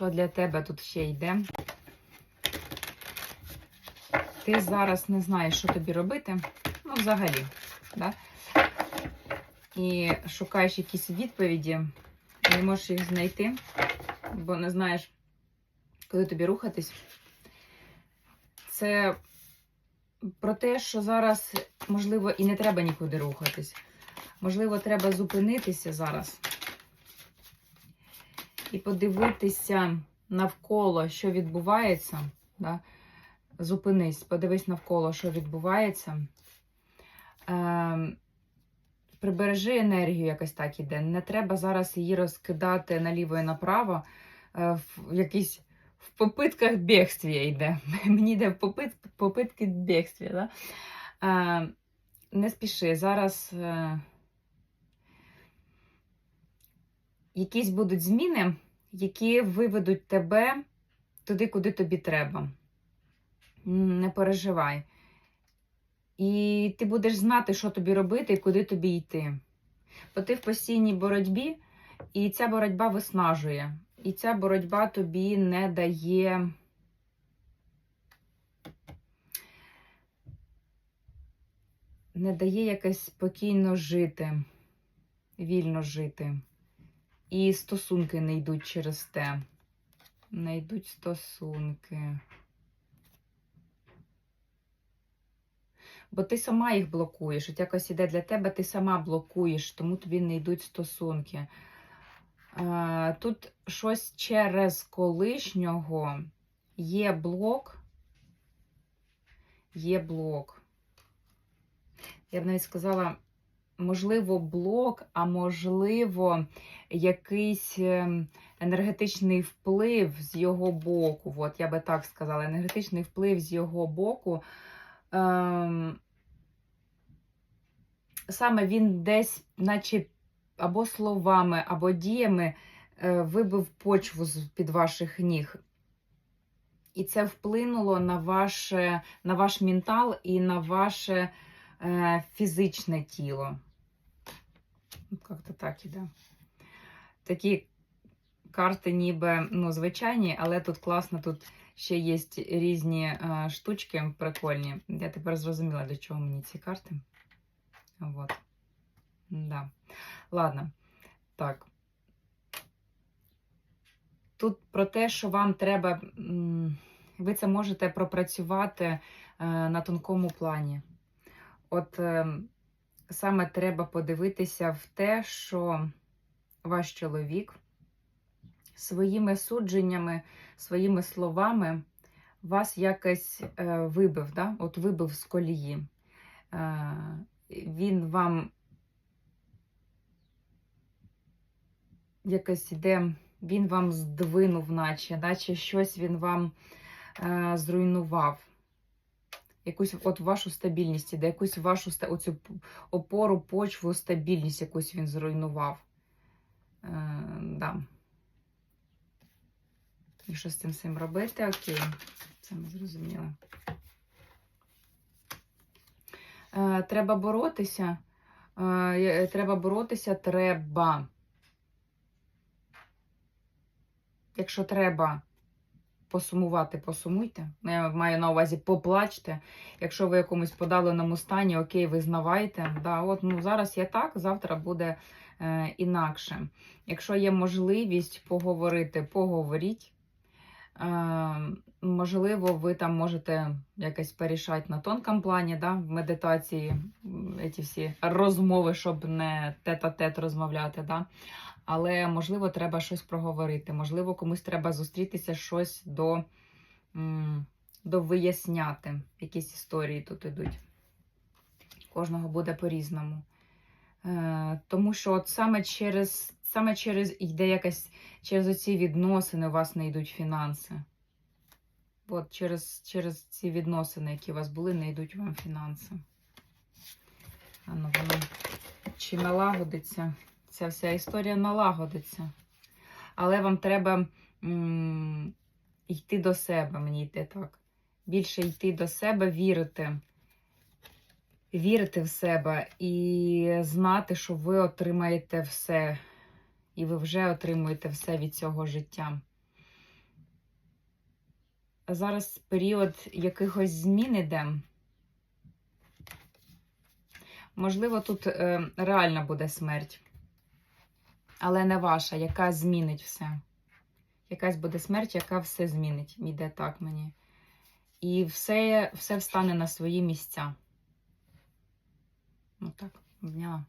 що для тебе тут ще йде. Ти зараз не знаєш, що тобі робити. Ну, взагалі. Да? І шукаєш якісь відповіді, не можеш їх знайти, бо не знаєш, куди тобі рухатись. Це про те, що зараз, можливо, і не треба нікуди рухатись. Можливо, треба зупинитися зараз і подивитися навколо, що відбувається. Да? Зупинись, подивись навколо, що відбувається. Е, прибережи енергію, якось так іде. Не треба зараз її розкидати наліво і направо. Е, в якісь в попитках бігствія йде. Мені йде в попит, попитки бігствія. Да? Е, не спіши. Зараз е, якісь будуть зміни, які виведуть тебе туди, куди тобі треба. Не переживай. І ти будеш знати, що тобі робити і куди тобі йти. Бо ти в постійній боротьбі, і ця боротьба виснажує. І ця боротьба тобі не дає. Не дає якось спокійно жити, вільно жити. І стосунки не йдуть через те. Не йдуть стосунки. Бо ти сама їх блокуєш. От якось іде для тебе, ти сама блокуєш, тому тобі не йдуть стосунки. Тут щось через колишнього є блок. Є блок. Я б навіть сказала, можливо, блок, а можливо, якийсь ем, енергетичний вплив з його боку. От я би так сказала, енергетичний вплив з його боку. Ем, саме він десь, наче або словами, або діями е, вибив почву з під ваших ніг. І це вплинуло на ваше, на ваш ментал і на ваше е, фізичне тіло. Ну, Як-то так іде. Такі карти, ніби ну, звичайні, але тут класно, тут ще є різні е, штучки прикольні. Я тепер зрозуміла, для чого мені ці карти. Вот. Да. Ладно. Так. Тут про те, що вам треба, ви це можете пропрацювати е, на тонкому плані. От е, саме треба подивитися в те, що ваш чоловік своїми судженнями, своїми словами вас якось е, вибив, да? от вибив з колії. Е, він вам якось іде, він вам здвинув, наче, наче щось він вам е, зруйнував. Якусь от вашу стабільність іде, якусь вашу оцю опору, почву, стабільність якусь він зруйнував. Е, да. І що з цим всім робити? Окей, це ми зрозуміли. Е, треба боротися. Е, треба боротися, треба. Якщо треба посумувати, посумуйте. Ну, Я маю на увазі поплачте. Якщо ви якомусь подаленому стані, окей, визнавайте. Да, от, ну, зараз є так, завтра буде е, інакше. Якщо є можливість поговорити, поговоріть. Е, можливо, ви там можете якось порішати на тонкому плані, да, в медитації, ці всі розмови, щоб не тет-а-тет розмовляти. Да. Але, можливо, треба щось проговорити. Можливо, комусь треба зустрітися, щось до, до виясняти. Якісь історії тут ідуть. Кожного буде по-різному. Е, тому що от саме через, саме через йде якась, через оці відносини у вас не йдуть фінанси. От через, через ці відносини, які у вас були, не йдуть вам фінанси. А ну воно чи налагодиться? Ця вся історія налагодиться. Але вам треба м, йти до себе, мені йде так. Більше йти до себе, вірити. Вірити в себе і знати, що ви отримаєте все. І ви вже отримуєте все від цього життя. зараз період якихось змін іде. Можливо, тут е, реальна буде смерть, але не ваша, яка змінить все. Якась буде смерть, яка все змінить. Іде так мені. І все, все встане на свої місця. Ну так, обняла.